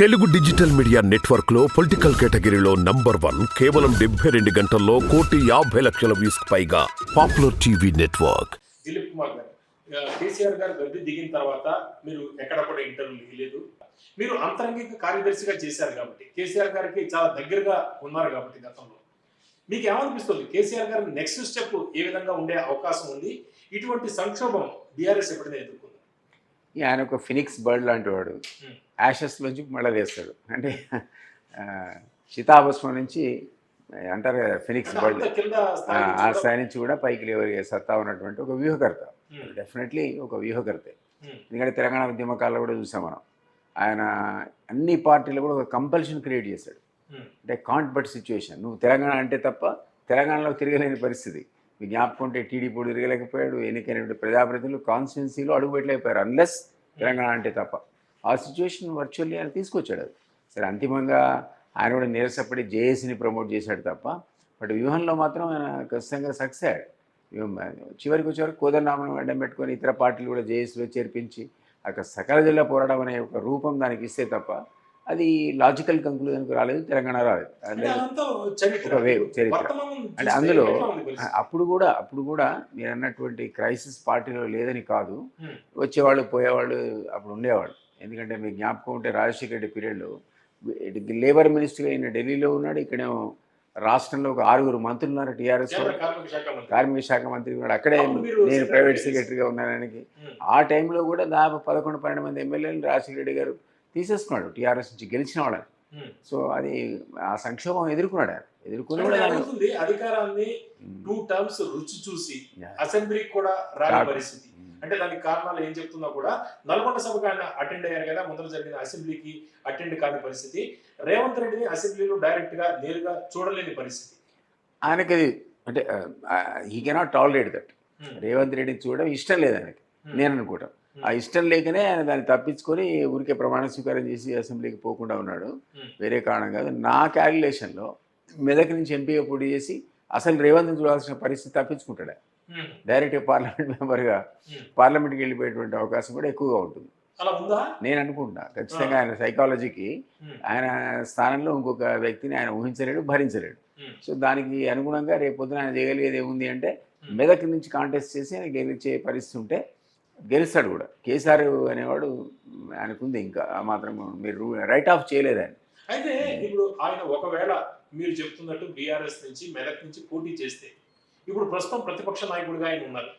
Telugu digital media నెట్వర్క్లో political కేటగిరీలో number one కేవలం డెబ్బై రెండు గంటల్లో కోటి యాభై లక్షల వ్యూస్ పైగా popular TV network. Dilip Kumar గారు కేసీఆర్ గారు గద్దె దిగిన తర్వాత మీరు ఎక్కడ కూడా ఇంటర్వ్యూ ఇవ్వలేదు మీరు అంతరంగిక కార్యదర్శిగా చేశారు కాబట్టి కేసీఆర్ గారికి చాలా దగ్గరగా ఉన్నారు కాబట్టి గతంలో. మీకు ఏమనిపిస్తుంది? కేసీఆర్ గారి నెక్స్ట్ స్టెప్ ఏ విధంగా ఉండే అవకాశం ఉంది? ఇటువంటి సంక్షోభం బీఆర్ఎస్ ఎప్పుడైనా ఎదుర్కొంది? ఈ ఆయన ఒక ఫినిక్స్ బర్డ్ లాంటి వాడు యాషెస్ నుంచి మళ్ళీ వేస్తాడు అంటే చితాభస్మం నుంచి అంటారు కదా ఫినిక్స్ బర్డ్ ఆ స్థాయి నుంచి కూడా పైకి లేవగలిగే సత్తా ఉన్నటువంటి ఒక వ్యూహకర్త. డెఫినెట్లీ ఒక వ్యూహకర్తే. ఎందుకంటే తెలంగాణ ఉద్యమకాల్లో కూడా చూసాం మనం. ఆయన అన్ని పార్టీలు కూడా ఒక కంపల్షన్ క్రియేట్ చేశాడు. అంటే కాంట్ బట్ సిచ్యువేషన్ నువ్వు తెలంగాణ అంటే తప్ప తెలంగాణలో తిరగలేని పరిస్థితి. మీ జ్ఞాపకం ఉంటే టీడీపీ తిరగలేకపోయాడు ఎన్నికైనటువంటి ప్రజాప్రతినిధులు కాన్స్టిట్యున్సీలో అడుగు పెట్టలేకపోయారు అన్లెస్ తెలంగాణ అంటే తప్ప. ఆ సిచ్యువేషన్ వర్చువల్లీ ఆయన తీసుకొచ్చాడు అది సరే అంతిమంగా ఆయన కూడా నీరసపడి జేఏసీని ప్రమోట్ చేశాడు తప్ప బట్ వ్యూహంలో మాత్రం ఆయన ఖచ్చితంగా సక్సెస్ అయ్యాడు చివరికి వచ్చేవరకు కోదండరామను అడ్డం పెట్టుకొని ఇతర పార్టీలు కూడా జేఏసీలో చేర్పించి అక్కడ సకల జిల్లా పోరాటం అనే ఒక రూపం దానికి ఇస్తే తప్ప అది లాజికల్ కంక్లూజన్కి రాలేదు తెలంగాణ రాలేదు ఒక వేవ్ చరిత్ర. అంటే అందులో? అప్పుడు కూడా అప్పుడు కూడా మీరు అన్నటువంటి క్రైసిస్ పార్టీలో లేదని కాదు. వచ్చేవాళ్ళు పోయేవాళ్ళు అప్పుడు ఉండేవాళ్ళు ఎందుకంటే మీకు జ్ఞాపకం ఉంటే రాజశేఖర రెడ్డి పీరియడ్లో లేబర్ మినిస్టర్ అయిన ఢిల్లీలో ఉన్నాడు ఇక్కడేమో రాష్ట్రంలో ఒక ఆరుగురు మంత్రులు ఉన్నారు టీఆర్ఎస్ కార్మిక శాఖ మంత్రి ఉన్నాడు అక్కడే నేను ప్రైవేట్. సెక్రటరీగా ఉన్నానికి Hmm. ఆ టైంలో కూడా దాదాపు పదకొండు పన్నెండు మంది ఎమ్మెల్యేలు రాజశేఖర రెడ్డి గారు తీసేసుకున్నాడు టీఆర్ఎస్ నుంచి గెలిచిన వాళ్ళని. సో అది ఆ సంక్షోభం ఎదుర్కొన్నాడు ఆయన ఎదుర్కొని కూడా అధికారాన్ని. టూ టర్మ్స్ రుచి చూసి. అసెంబ్లీకి కూడా రాని. పరిస్థితి. అంటే దానికి కారణాలు ఏం చెప్తున్నా కూడా నల్గొండ సభకు ఆయన అటెండ్ అయ్యారు కదా ముందర జరిగిన అసెంబ్లీకి అటెండ్ కాని పరిస్థితి రేవంత్ రెడ్డిని అసెంబ్లీలో డైరెక్ట్గా నేరుగా చూడలేని పరిస్థితి ఆయనకి అది అంటే he cannot tolerate that. Revanth రెడ్డిని చూడడం ఇష్టం లేదు ఆయనకి Hmm. నేను అనుకుంటాం Hmm. ఆ ఇష్టం లేకనే ఆయన దాన్ని తప్పించుకొని ఊరికే ప్రమాణ స్వీకారం చేసి అసెంబ్లీకి పోకుండా ఉన్నాడు Hmm. వేరే కారణం కాదు నా క్యాలిక్యులేషన్లో మెదక్ నుంచి ఎంపీగా పోటీ చేసి అసలు రేవంత్ని చూడాల్సిన పరిస్థితి తప్పించుకుంటాడు. డైరెక్ట్గా పార్లమెంట్ మెంబర్గా. పార్లమెంట్కి వెళ్ళిపోయేటువంటి అవకాశం కూడా ఎక్కువగా ఉంటుంది. నేను అనుకుంటున్నా. ఖచ్చితంగా ఆయన సైకాలజీకి. ఆయన స్థానంలో ఇంకొక వ్యక్తిని ఆయన ఊహించలేడు భరించలేడు. సో దానికి అనుగుణంగా రేపు పొద్దున ఆయన చేయగలిగేది ఏముంది అంటే. మెదక్ నుంచి కాంటెస్ట్ చేసి ఆయన గెలిచే పరిస్థితి ఉంటే గెలుస్తాడు కూడా. కేసీఆర్ అనేవాడు ఆయనకుంది ఇంకా. ఆ మాత్రం మీరు రైట్ ఆఫ్ చేయలేదు ఆయన. అయితే ఇప్పుడు ఆయన ఒకవేళ మీరు చెప్తున్నట్టు బీఆర్ఎస్ నుంచి మెదక్ నుంచి పోటీ చేస్తే ఇప్పుడు ప్రస్తుతం ప్రతిపక్ష నాయకుడిగా ఆయన ఉన్నారు.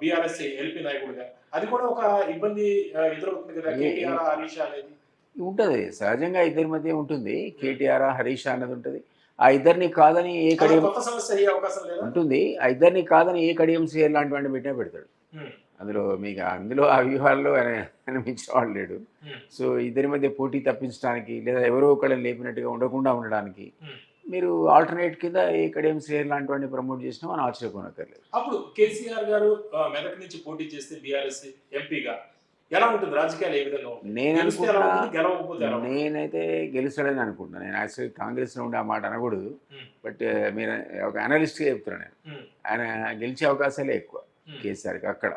బీఆర్ఎస్ ఎల్పీ నాయకుడిగా. అది కూడా ఒక ఇబ్బంది ఎదురవుతుంది కదా కేటీఆర్ హరీష్ అనేది. ఉంటుంది. సహజంగా ఇద్దరి మధ్య ఉంటుంది. కేటీఆర్ హరీష్ అన్నది ఉంటుంది. ఆ ఇద్దరిని కాదని ఏ కడియం ఉంటుంది. ఆ ఇద్దరిని కాదని ఏ కడియం లాంటి వాడిని పెట్టినా పెడతాడు. అందులో మీకు అందులో ఆ వ్యూహాల్లో మించిన వాడు లేడు. సో ఇద్దరి మధ్య పోటీ తప్పించడానికి లేదా ఎవరో ఒకళ్ళని లేపినట్టుగా ఉండకుండా ఉండడానికి. మీరు ఆల్టర్నేట్ కింద ఏ కడియం శ్రేయర్ లాంటి వాడిని ప్రమోట్ చేసినా మనం ఆశ్చర్యపోనక్కర్లేదు. అప్పుడు కేసీఆర్ గారు మెదక్ నుంచి పోటీ చేస్తే బీఆర్ఎస్ ఎంపీగా ఎలా ఉంటుంది? రాజకీయాలు ఏ విధంగా నేను అనుకుంటున్నా నేనైతే గెలుస్తాడని అనుకుంటున్నాను నేను యాక్చువల్లీ కాంగ్రెస్లో ఉండే ఆ మాట అనకూడదు. బట్ మీరు ఒక అనలిస్ట్గా చెప్తున్నాను నేను. ఆయన గెలిచే అవకాశాలే ఎక్కువ. కేసీఆర్కి అక్కడ.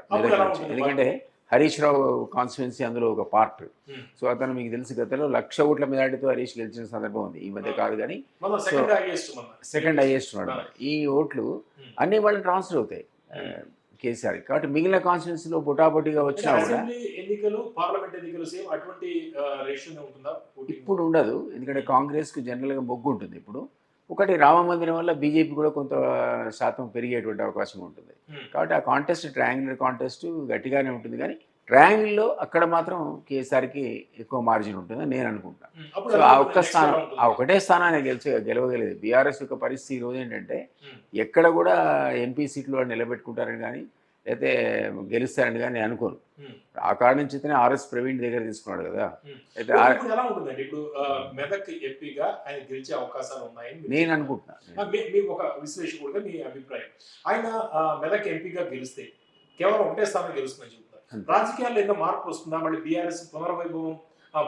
ఎందుకంటే హరీష్ రావు కాన్స్టిట్యున్సీ అందులో ఒక పార్ట్ Hmm. సో అతను మీకు తెలుసు గతంలో లక్ష ఓట్ల మెజార్టీతో హరీష్ గెలిచిన సందర్భం ఉంది ఈ మధ్య Hmm. కాదు కానీ సెకండ్ హైయెస్ట్ సెకండ్ హైయెస్ట్ ఉన్నాడు. మరి. ఈ ఓట్లు Hmm. అన్ని వాళ్ళు ట్రాన్స్ఫర్ అవుతాయి Hmm. కేసీఆర్ కాబట్టి మిగిలిన కాన్స్టిట్యున్సీలో పొటాపొటీగా అంటే వచ్చినా కూడా అసెంబ్లీ ఎన్నికలు పార్లమెంట్ ఎన్నికలు సేమ్ అటువంటి రేషియోనే ఉంటుందా voting? ఇప్పుడు ఉండదు ఎందుకంటే కాంగ్రెస్కు జనరల్గా మొగ్గు ఉంటుంది ఇప్పుడు ఒకటి రామ మందిరం వల్ల బీజేపీ కూడా కొంత శాతం పెరిగేటువంటి అవకాశం ఉంటుంది. కాబట్టి ఆ కాంటెస్ట్ ట్రయాంగులర్ కాంటెస్ట్ గట్టిగానే ఉంటుంది కానీ ట్రయాంగిల్లో అక్కడ మాత్రం కేసీఆర్కి ఎక్కువ మార్జిన్ ఉంటుందని నేను అనుకుంటాను సో ఆ? ఒక్క స్థానం? ఆ ఒకటే స్థానాన్ని గెలిచే గెలవగలేదు బీఆర్ఎస్ యొక్క పరిస్థితి ఈరోజు ఏంటంటే. ఎక్కడ కూడా ఎంపీ సీట్లు నిలబెట్టుకుంటారని కానీ అయితే గెలుస్తారని కానీ నేను అనుకోను. ఆ కారణం చేతనే ఆర్ఎస్ ప్రవీణ్ దగ్గర తీసుకున్నాడు కదా. అయితే ఇప్పుడు మెదక్ ఎంపీగా ఆయన గెలిచే అవకాశాలు ఉన్నాయని నేను. అనుకుంటున్నాను మీ- ఒక విశ్లేషకుడుగా మీ అభిప్రాయం. ఆయన మెదక్ ఎంపీగా గెలిస్తే కేవలం ఒకటే స్థానం గెలుస్తుందని Hmm. రాజకీయాల్లో ఏదో మార్పు వస్తుందా? మళ్ళీ బీఆర్ఎస్ పునర్వైభవం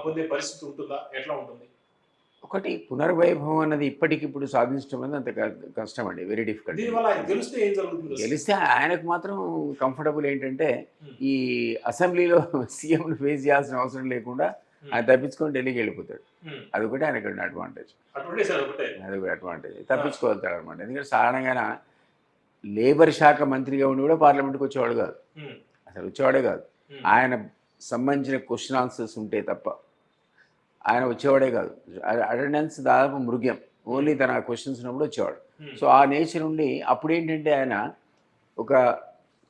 పొందే పరిస్థితి ఉంటుందా? ఎట్లా ఉంటుంది? ఒకటి పునర్వైభవం అన్నది ఇప్పటికిప్పుడు సాధించడం అనేది అంత కష్టం అండి వెరీ డిఫికల్ట్ గెలిస్తే ఆయనకు మాత్రం కంఫర్టబుల్ ఏంటంటే Hmm. ఈ అసెంబ్లీలో సీఎంను ఫేస్ చేయాల్సిన అవసరం లేకుండా ఆయన తప్పించుకొని ఢిల్లీకి వెళ్ళిపోతాడు. ఉమ్. అది ఒకటి ఆయనకు అడ్వాంటేజ్ అది కూడా అడ్వాంటేజ్ తప్పించుకోగలుగుతాడు అనమాట ఎందుకంటే సాధారణంగా లేబర్ శాఖ మంత్రిగా ఉండి కూడా పార్లమెంట్కి వచ్చేవాడు కాదు. అసలు వచ్చేవాడే కాదు. ఆయన సంబంధించిన క్వశ్చన్ ఆన్సర్స్ ఉంటే తప్ప. ఆయన వచ్చేవాడే కాదు. అటెండెన్స్ దాదాపు మృగ్యం ఓన్లీ తన క్వశ్చన్స్ ఉన్నప్పుడు వచ్చేవాడు. ఉమ్. సో ఆ నేచర్ ఉండి అప్పుడు ఏంటంటే ఆయన ఒక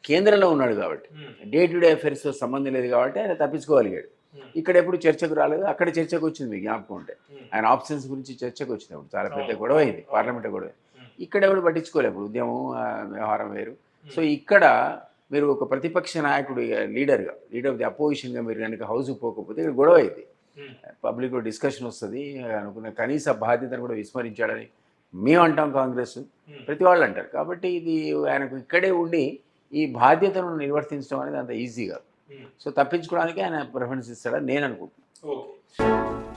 కేంద్రంలో ఉన్నాడు కాబట్టి. ఉమ్. డే టు డే అఫేర్స్తో సంబంధం లేదు కాబట్టి ఆయన తప్పించుకోగలిగాడు. ఉమ్. ఇక్కడ ఎప్పుడు చర్చకు రాలేదు. అక్కడ చర్చకు వచ్చింది మీకు జ్ఞాపకం ఉంటే. ఆయన ఆప్షన్స్ గురించి చర్చకు వచ్చింది అప్పుడు. చాలా పెద్ద అవును. గొడవ అయింది. పార్లమెంట్ గొడవ. ఉమ్. ఇక్కడ ఎవరు పట్టించుకోలేదు. ఉద్యమం వ్యవహారం వేరు. సో ఇక్కడ మీరు ఒక ప్రతిపక్ష నాయకుడు లీడర్గా లీడర్ ఆఫ్ ది అపోజిషన్గా మీరు కనుక హౌస్కి పోకపోతే ఇక్కడ గొడవ అయింది. ఉమ్. పబ్లిక్లో డిస్కషన్ వస్తుంది అనుకున్న కనీస బాధ్యతను కూడా విస్మరించాడని మేము అంటాం కాంగ్రెస్ ఉమ్. ప్రతి వాళ్ళు అంటారు కాబట్టి ఇది ఆయనకు ఇక్కడే ఉండి ఈ బాధ్యతను నిర్వర్తించడం అనేది అంత ఈజీగా ఉమ్. సో తప్పించుకోవడానికి ఆయన ప్రిఫరెన్స్ ఇస్తాడని నేను అనుకుంటున్నాను ఓకే